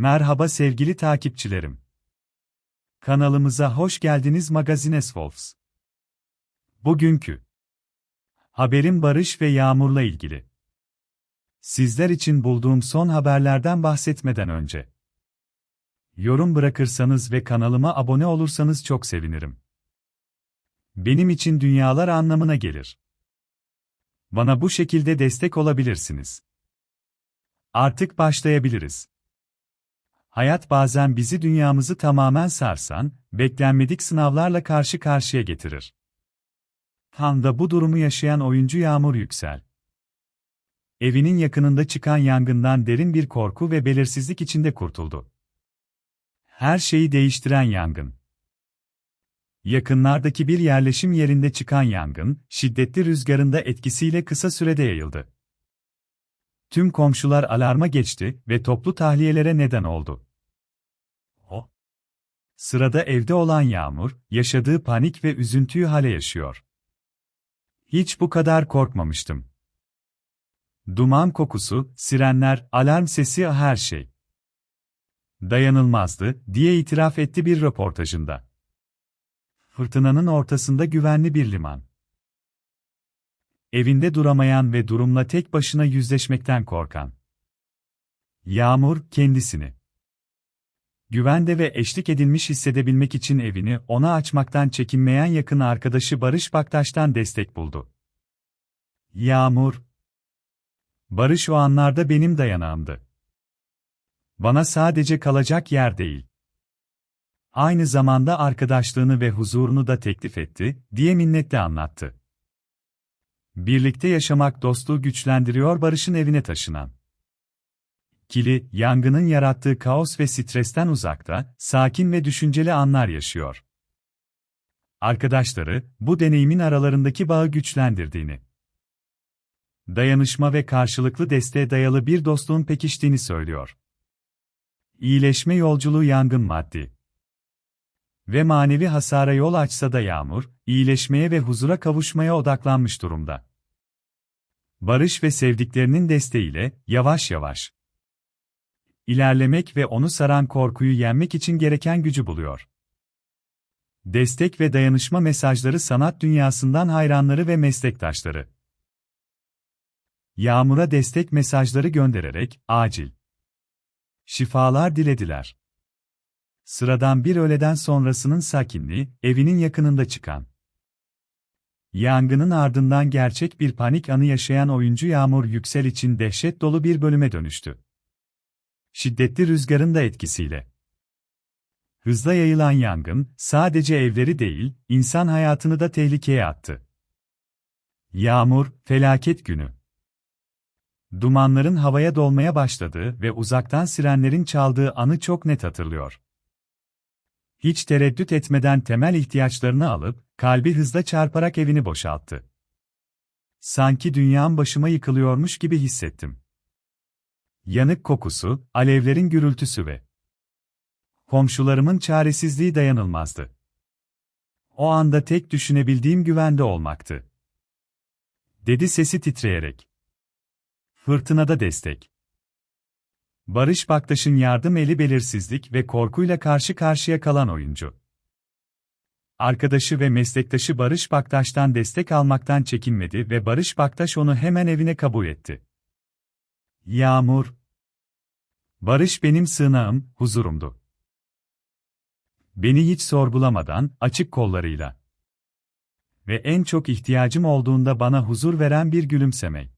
Merhaba sevgili takipçilerim. Kanalımıza hoş geldiniz Magazines Wolves. Bugünkü haberim Barış ve Yağmur'la ilgili. Sizler için bulduğum son haberlerden bahsetmeden önce yorum bırakırsanız ve kanalıma abone olursanız çok sevinirim. Benim için dünyalar anlamına gelir. Bana bu şekilde destek olabilirsiniz. Artık başlayabiliriz. Hayat bazen bizi dünyamızı tamamen sarsan, beklenmedik sınavlarla karşı karşıya getirir. Han'da bu durumu yaşayan oyuncu Yağmur Yüksel. Evinin yakınında çıkan yangından derin bir korku ve belirsizlik içinde kurtuldu. Her şeyi değiştiren yangın. Yakınlardaki bir yerleşim yerinde çıkan yangın, şiddetli rüzgarında etkisiyle kısa sürede yayıldı. Tüm komşular alarma geçti ve toplu tahliyelere neden oldu. Sırada evde olan Yağmur, yaşadığı panik ve üzüntüyü hale yaşıyor. Hiç bu kadar korkmamıştım. Duman kokusu, sirenler, alarm sesi her şey. Dayanılmazdı, diye itiraf etti bir röportajında. Fırtınanın ortasında güvenli bir liman. Evinde duramayan ve durumla tek başına yüzleşmekten korkan. Yağmur, kendisini güvende ve eşlik edilmiş hissedebilmek için evini ona açmaktan çekinmeyen yakın arkadaşı Barış Baktaş'tan destek buldu. Yağmur Barış o anlarda benim dayanağımdı. Bana sadece kalacak yer değil. Aynı zamanda arkadaşlığını ve huzurunu da teklif etti, diye minnetle anlattı. Birlikte yaşamak dostluğu güçlendiriyor Barış'ın evine taşınan. Kili, yangının yarattığı kaos ve stresten uzakta, sakin ve düşünceli anlar yaşıyor. Arkadaşları, bu deneyimin aralarındaki bağı güçlendirdiğini, dayanışma ve karşılıklı desteğe dayalı bir dostluğun pekiştiğini söylüyor. İyileşme yolculuğu yangın maddi ve manevi hasara yol açsa da Yağmur, iyileşmeye ve huzura kavuşmaya odaklanmış durumda. Barış ve sevdiklerinin desteğiyle, yavaş yavaş ilerlemek ve onu saran korkuyu yenmek için gereken gücü buluyor. Destek ve dayanışma mesajları sanat dünyasından hayranları ve meslektaşları. Yağmur'a destek mesajları göndererek, acil şifalar dilediler. Sıradan bir öğleden sonrasının sakinliği, evinin yakınında çıkan. Yangının ardından gerçek bir panik anı yaşayan oyuncu Yağmur Yüksel için dehşet dolu bir bölüme dönüştü. Şiddetli rüzgarın da etkisiyle. Hızla yayılan yangın, sadece evleri değil, insan hayatını da tehlikeye attı. Yağmur, felaket günü. Dumanların havaya dolmaya başladığı ve uzaktan sirenlerin çaldığı anı çok net hatırlıyor. Hiç tereddüt etmeden temel ihtiyaçlarını alıp, kalbi hızla çarparak evini boşalttı. Sanki dünyam başıma yıkılıyormuş gibi hissettim. Yanık kokusu, alevlerin gürültüsü ve komşularımın çaresizliği dayanılmazdı. O anda tek düşünebildiğim güvende olmaktı. Dedi sesi titreyerek. Fırtınada destek. Barış Baktaş'ın yardım eli belirsizlik ve korkuyla karşı karşıya kalan oyuncu. Arkadaşı ve meslektaşı Barış Baktaş'tan destek almaktan çekinmedi ve Barış Baktaş onu hemen evine kabul etti. Yağmur. Barış benim sığınağım, huzurumdu. Beni hiç sorgulamadan, açık kollarıyla ve en çok ihtiyacım olduğunda bana huzur veren bir gülümseme.